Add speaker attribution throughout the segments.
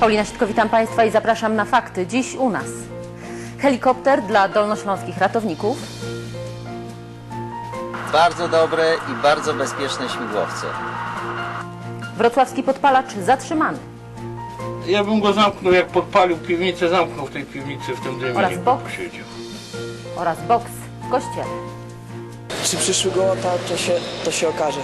Speaker 1: Paulina Sitko, witam Państwa i zapraszam na fakty. Dziś u nas. Helikopter dla dolnośląskich ratowników,
Speaker 2: Bardzo dobre i bardzo bezpieczne śmigłowce.
Speaker 1: wrocławski podpalacz zatrzymany
Speaker 3: Ja bym go zamknął, jak podpalił piwnicę, zamknął w tej piwnicy, w tym dymie.
Speaker 1: Oraz
Speaker 3: niech
Speaker 1: bok.
Speaker 3: siedział.
Speaker 1: oraz boks w kościele.
Speaker 4: Czy przyszły go lata, to się, to się okaże.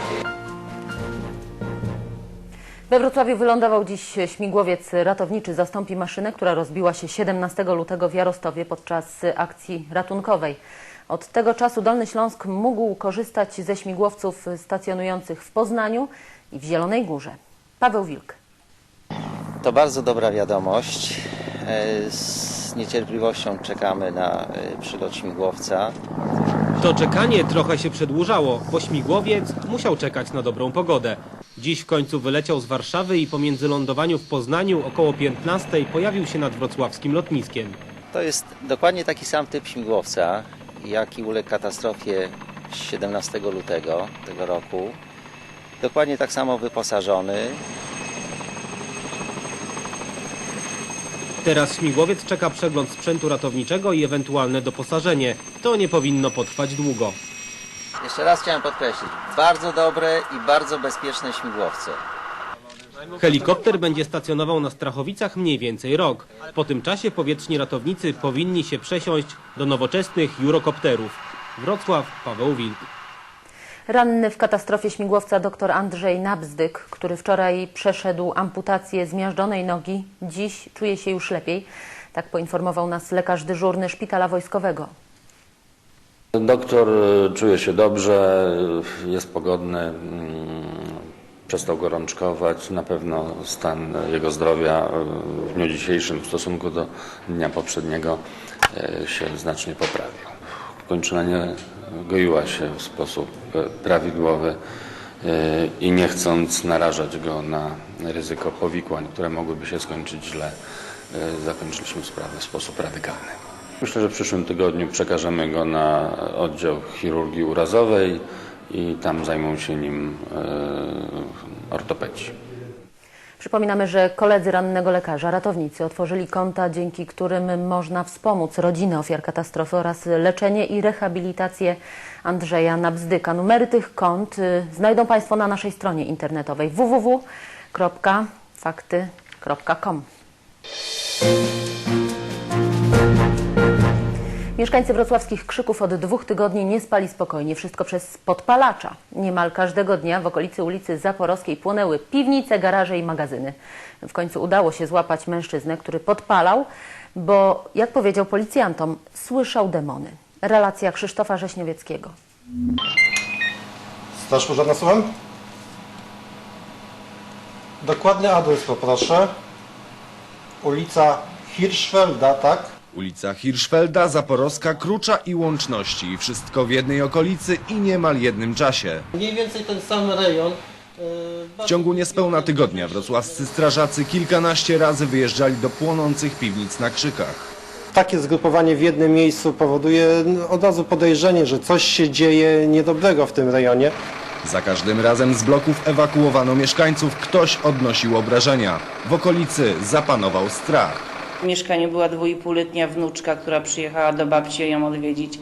Speaker 1: We Wrocławiu wylądował dziś śmigłowiec ratowniczy. Zastąpi maszynę, która rozbiła się 17 lutego w Jarostowie podczas akcji ratunkowej. Od tego czasu Dolny Śląsk mógł korzystać ze śmigłowców stacjonujących w Poznaniu i w Zielonej Górze. Paweł Wilk.
Speaker 2: To bardzo dobra wiadomość. E, Z niecierpliwością czekamy na e, przylot śmigłowca.
Speaker 5: To czekanie trochę się przedłużało, bo śmigłowiec musiał czekać na dobrą pogodę. Dziś w końcu wyleciał z Warszawy i pomiędzy lądowaniu w Poznaniu około 15 pojawił się nad wrocławskim lotniskiem.
Speaker 2: To jest dokładnie taki sam typ śmigłowca, jaki uległ katastrofie 17 lutego tego roku. Dokładnie tak samo wyposażony.
Speaker 5: Teraz śmigłowiec czeka przegląd sprzętu ratowniczego i ewentualne doposażenie. To nie powinno potrwać długo.
Speaker 2: Jeszcze raz chciałem podkreślić, bardzo dobre i bardzo bezpieczne śmigłowce.
Speaker 5: Helikopter będzie stacjonował na Strachowicach mniej więcej rok. Po tym czasie powietrzni ratownicy powinni się przesiąść do nowoczesnych Eurokopterów. Wrocław, Paweł Wilk.
Speaker 1: Ranny w katastrofie śmigłowca dr Andrzej Nabzdyk, który wczoraj przeszedł amputację zmiażdżonej nogi, dziś czuje się już lepiej. Tak poinformował nas lekarz dyżurny Szpitala Wojskowego.
Speaker 6: Doktor e, czuje się dobrze, e, jest pogodny, mm, przestał gorączkować. Na pewno stan jego zdrowia e, w dniu dzisiejszym w stosunku do dnia poprzedniego e, się znacznie poprawił. Kończyna nie goiła się w sposób prawidłowy e, i nie chcąc narażać go na ryzyko powikłań, które mogłyby się skończyć źle, e, zakończyliśmy sprawę w sposób radykalny. Myślę, że w przyszłym tygodniu przekażemy go na oddział chirurgii urazowej i tam zajmą się nim e, ortopedzi.
Speaker 1: Przypominamy, że koledzy rannego lekarza, ratownicy otworzyli konta, dzięki którym można wspomóc rodziny ofiar katastrofy oraz leczenie i rehabilitację Andrzeja Nabzdyka. Numery tych kont y, znajdą Państwo na naszej stronie internetowej www.fakty.com. Mieszkańcy wrocławskich krzyków od dwóch tygodni nie spali spokojnie. Wszystko przez podpalacza. Niemal każdego dnia w okolicy ulicy Zaporowskiej płonęły piwnice, garaże i magazyny. W końcu udało się złapać mężczyznę, który podpalał, bo jak powiedział policjantom, słyszał demony. Relacja Krzysztofa Rześniowieckiego.
Speaker 7: Straż pożarna, słucham? Dokładny adres poproszę. Ulica Hirschfelda, tak?
Speaker 8: Ulica Hirschfelda, Zaporowska, Krucza i Łączności. Wszystko w jednej okolicy i niemal jednym czasie.
Speaker 7: Mniej więcej ten sam rejon.
Speaker 8: W ciągu niespełna tygodnia wrocławscy strażacy kilkanaście razy wyjeżdżali do płonących piwnic na Krzykach.
Speaker 7: Takie zgrupowanie w jednym miejscu powoduje od razu podejrzenie, że coś się dzieje niedobrego w tym rejonie.
Speaker 8: Za każdym razem z bloków ewakuowano mieszkańców, ktoś odnosił obrażenia. W okolicy zapanował strach.
Speaker 9: W mieszkaniu była dwuipółletnia wnuczka, która przyjechała do babci ją odwiedzić.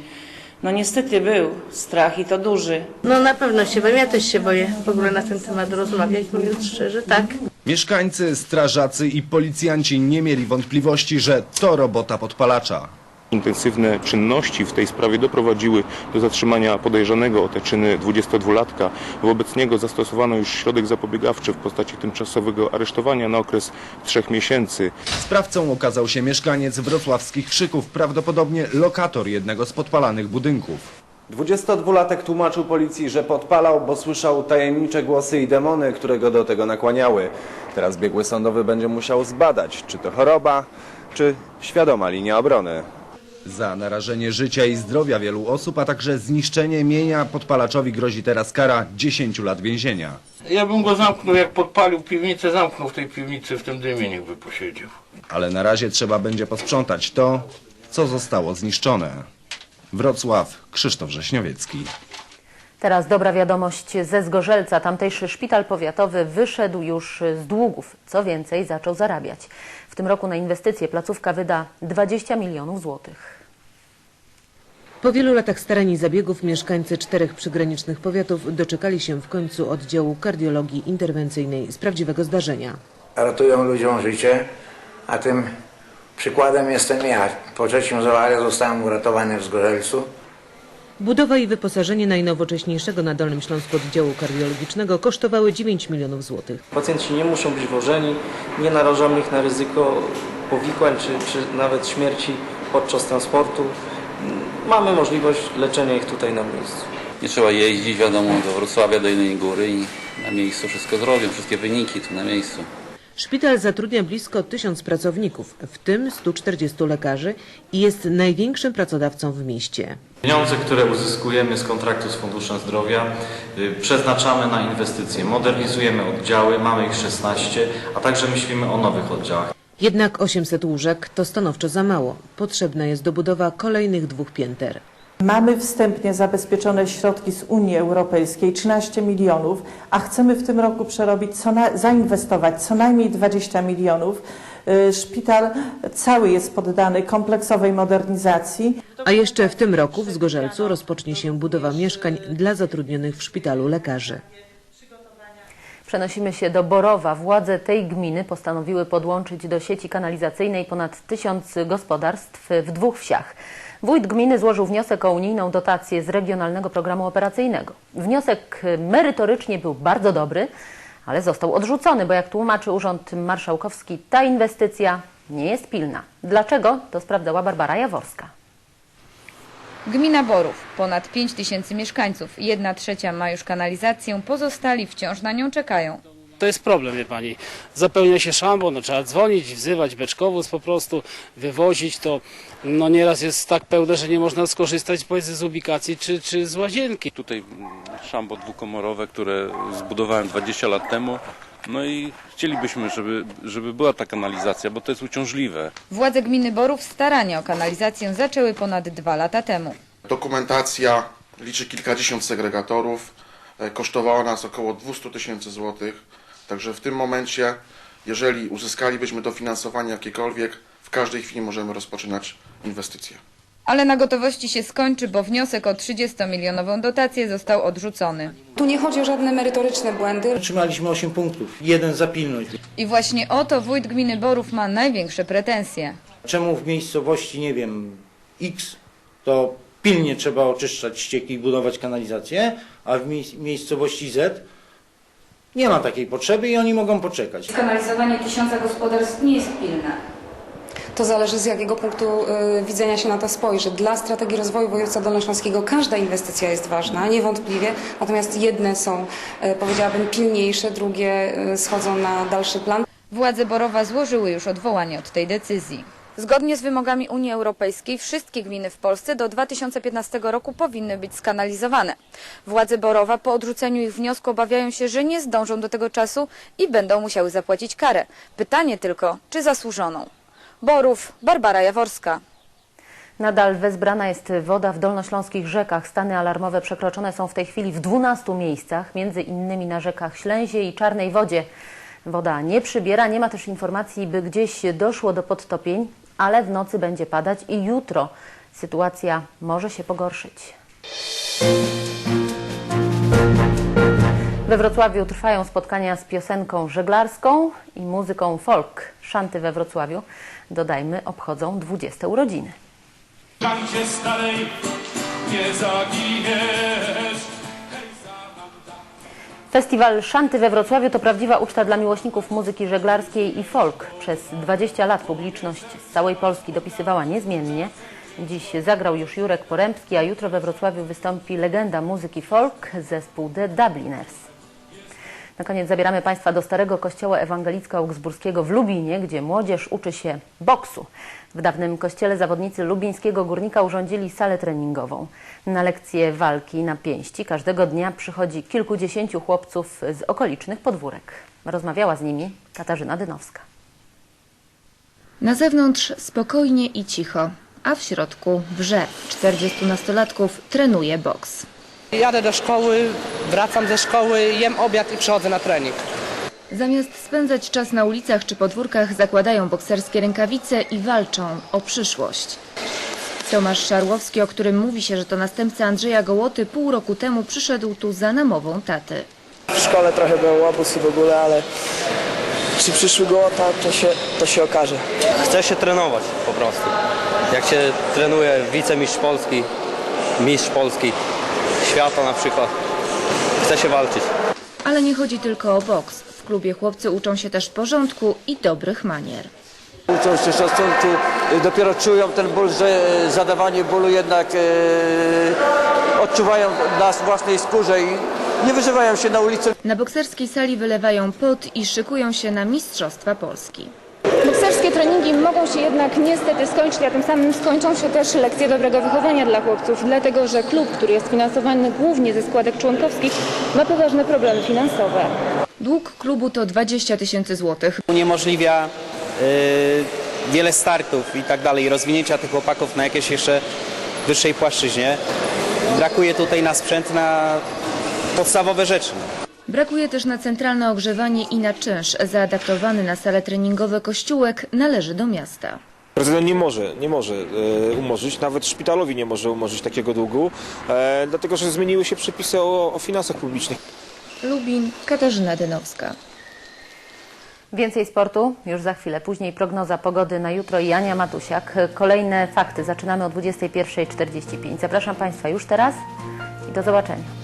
Speaker 9: No niestety był strach i to duży.
Speaker 10: No na pewno się boję, ja też się boję w ogóle na ten temat rozmawiać, mówiąc szczerze, tak.
Speaker 8: Mieszkańcy, strażacy i policjanci nie mieli wątpliwości, że to robota podpalacza.
Speaker 11: Intensywne czynności w tej sprawie doprowadziły do zatrzymania podejrzanego o te czyny 22-latka. Wobec niego zastosowano już środek zapobiegawczy w postaci tymczasowego aresztowania na okres trzech miesięcy.
Speaker 8: Sprawcą okazał się mieszkaniec wrocławskich Krzyków, prawdopodobnie lokator jednego z podpalanych budynków.
Speaker 12: 22-latek tłumaczył policji, że podpalał, bo słyszał tajemnicze głosy i demony, które go do tego nakłaniały. Teraz biegły sądowy będzie musiał zbadać, czy to choroba, czy świadoma linia obrony.
Speaker 8: Za narażenie życia i zdrowia wielu osób, a także zniszczenie mienia podpalaczowi grozi teraz kara 10 lat więzienia.
Speaker 13: Ja bym go zamknął, jak podpalił piwnicę, zamknął w tej piwnicy, w tym dymie niech by posiedział.
Speaker 8: Ale na razie trzeba będzie posprzątać to, co zostało zniszczone. Wrocław, Krzysztof Rześniowiecki.
Speaker 1: Teraz dobra wiadomość ze Zgorzelca. Tamtejszy szpital powiatowy wyszedł już z długów. Co więcej, zaczął zarabiać. W tym roku na inwestycje placówka wyda 20 milionów złotych.
Speaker 14: Po wielu latach starań i zabiegów mieszkańcy czterech przygranicznych powiatów doczekali się w końcu oddziału kardiologii interwencyjnej z prawdziwego zdarzenia.
Speaker 15: ratują ludziom życie, a tym przykładem jestem ja. Po trzecim zawale zostałem uratowany w Zgorzelcu.
Speaker 14: Budowa i wyposażenie najnowocześniejszego na Dolnym Śląsku oddziału kardiologicznego kosztowały 9 milionów złotych.
Speaker 4: Pacjenci nie muszą być wożeni, nie narażamy ich na ryzyko powikłań czy, czy nawet śmierci podczas transportu. Mamy możliwość leczenia ich tutaj na miejscu.
Speaker 16: Nie trzeba jeździć, wiadomo, do Wrocławia, do innej góry i na miejscu wszystko zrobią, wszystkie wyniki tu na miejscu.
Speaker 14: Szpital zatrudnia blisko 1000 pracowników, w tym 140 lekarzy i jest największym pracodawcą w mieście.
Speaker 17: Pieniądze, które uzyskujemy z kontraktu z Funduszem Zdrowia y, przeznaczamy na inwestycje. Modernizujemy oddziały, mamy ich 16, a także myślimy o nowych oddziałach.
Speaker 14: Jednak 800 łóżek to stanowczo za mało. Potrzebna jest dobudowa kolejnych dwóch pięter.
Speaker 18: Mamy wstępnie zabezpieczone środki z Unii Europejskiej 13 milionów, a chcemy w tym roku przerobić, co na, zainwestować co najmniej 20 milionów. Y, Szpital cały jest poddany kompleksowej modernizacji.
Speaker 14: A jeszcze w tym roku w Zgorzelcu rozpocznie się budowa mieszkań dla zatrudnionych w szpitalu lekarzy.
Speaker 1: Przenosimy się do Borowa. Władze tej gminy postanowiły podłączyć do sieci kanalizacyjnej ponad tysiąc gospodarstw w dwóch wsiach. Wójt gminy złożył wniosek o unijną dotację z Regionalnego Programu Operacyjnego. Wniosek merytorycznie był bardzo dobry, ale został odrzucony, bo jak tłumaczy Urząd Marszałkowski, ta inwestycja nie jest pilna. Dlaczego? To sprawdzała Barbara Jaworska.
Speaker 19: Gmina Borów, ponad 5 tysięcy mieszkańców, jedna trzecia ma już kanalizację, pozostali wciąż na nią czekają.
Speaker 5: To jest problem, wie pani. Zapełnia się szambo, no trzeba dzwonić, wzywać beczkowóz po prostu, wywozić to. No nieraz jest tak pełne, że nie można skorzystać powiedzmy z ubikacji czy, czy z łazienki.
Speaker 20: Tutaj szambo dwukomorowe, które zbudowałem 20 lat temu. No i chcielibyśmy, żeby, żeby była ta kanalizacja, bo to jest uciążliwe.
Speaker 19: Władze gminy Borów starania o kanalizację zaczęły ponad dwa lata temu.
Speaker 21: Dokumentacja liczy kilkadziesiąt segregatorów. E, Kosztowała nas około 200 tysięcy złotych. Także w tym momencie, jeżeli uzyskalibyśmy dofinansowanie jakiekolwiek, w każdej chwili możemy rozpoczynać inwestycje.
Speaker 19: Ale na gotowości się skończy, bo wniosek o 30-milionową dotację został odrzucony.
Speaker 22: Tu nie chodzi o żadne merytoryczne błędy.
Speaker 23: Otrzymaliśmy 8 punktów, jeden za pilność.
Speaker 19: I właśnie o to wójt gminy Borów ma największe pretensje.
Speaker 23: Czemu w miejscowości, nie wiem, X, to pilnie trzeba oczyszczać ścieki i budować kanalizację, a w mie- miejscowości Z nie ma takiej potrzeby i oni mogą poczekać.
Speaker 22: Skanalizowanie tysiąca gospodarstw nie jest pilne. To zależy z jakiego punktu y, widzenia się na to spojrzy. Dla strategii rozwoju województwa dolnośląskiego każda inwestycja jest ważna, niewątpliwie, natomiast jedne są, y, powiedziałabym, pilniejsze, drugie y, schodzą na dalszy plan.
Speaker 19: Władze Borowa złożyły już odwołanie od tej decyzji. Zgodnie z wymogami Unii Europejskiej wszystkie gminy w Polsce do 2015 roku powinny być skanalizowane. Władze Borowa po odrzuceniu ich wniosku obawiają się, że nie zdążą do tego czasu i będą musiały zapłacić karę. Pytanie tylko, czy zasłużoną. Borów, Barbara Jaworska.
Speaker 1: Nadal wezbrana jest woda w dolnośląskich rzekach. Stany alarmowe przekroczone są w tej chwili w 12 miejscach, między innymi na rzekach Ślęzie i Czarnej Wodzie. Woda nie przybiera, nie ma też informacji, by gdzieś doszło do podtopień, ale w nocy będzie padać i jutro sytuacja może się pogorszyć. We Wrocławiu trwają spotkania z piosenką żeglarską i muzyką folk. Szanty we Wrocławiu, dodajmy, obchodzą 20 urodziny.
Speaker 24: Starej nie zaginiesz.
Speaker 1: Festiwal Szanty we Wrocławiu to prawdziwa uczta dla miłośników muzyki żeglarskiej i folk. Przez 20 lat publiczność z całej Polski dopisywała niezmiennie. Dziś zagrał już Jurek Porębski, a jutro we Wrocławiu wystąpi legenda muzyki folk, zespół The Dubliners. Na koniec zabieramy Państwa do Starego Kościoła Ewangelicko-Augsburskiego w Lubinie, gdzie młodzież uczy się boksu. W dawnym kościele zawodnicy lubińskiego górnika urządzili salę treningową. Na lekcje walki na pięści każdego dnia przychodzi kilkudziesięciu chłopców z okolicznych podwórek. Rozmawiała z nimi Katarzyna Dynowska.
Speaker 25: Na zewnątrz spokojnie i cicho, a w środku wrze. 40 nastolatków trenuje boks.
Speaker 26: Jadę do szkoły, wracam ze szkoły, jem obiad i przychodzę na trening.
Speaker 25: Zamiast spędzać czas na ulicach czy podwórkach, zakładają bokserskie rękawice i walczą o przyszłość. Tomasz Szarłowski, o którym mówi się, że to następca Andrzeja Gołoty, pół roku temu przyszedł tu za namową taty.
Speaker 27: W szkole trochę byłem łobuz i w ogóle, ale czy przyszły gołota, to się, to się okaże.
Speaker 28: Chce się trenować po prostu. Jak się trenuje wicemistrz Polski, mistrz Polski, świata na przykład, chce się walczyć.
Speaker 25: Ale nie chodzi tylko o boks. W klubie chłopcy uczą się też porządku i dobrych manier.
Speaker 29: Uczą się szacunku, dopiero czują ten ból, że y, zadawanie bólu jednak e, odczuwają na własnej skórze i nie wyżywają się na ulicy.
Speaker 25: Na bokserskiej sali wylewają pot i szykują się na Mistrzostwa Polski.
Speaker 30: Bokserskie treningi mogą się jednak niestety skończyć, a tym samym skończą się też lekcje dobrego wychowania dla chłopców, dlatego że klub, który jest finansowany głównie ze składek członkowskich, ma poważne problemy finansowe.
Speaker 25: Dług klubu to 20 tysięcy złotych.
Speaker 31: Uniemożliwia y, wiele startów i tak dalej, rozwinięcia tych chłopaków na jakieś jeszcze wyższej płaszczyźnie. Brakuje tutaj na sprzęt, na podstawowe rzeczy.
Speaker 25: Brakuje też na centralne ogrzewanie i na czynsz. Zaadaptowany na sale treningowe kościółek należy do miasta.
Speaker 16: Prezydent nie może, nie może e, umorzyć, nawet szpitalowi nie może umorzyć takiego długu, e, dlatego że zmieniły się przepisy o, o finansach publicznych.
Speaker 25: Lubin, Katarzyna Dynowska.
Speaker 1: Więcej sportu już za chwilę. Później prognoza pogody na jutro i Ania Matusiak. Kolejne fakty zaczynamy o 21.45. Zapraszam Państwa już teraz i do zobaczenia.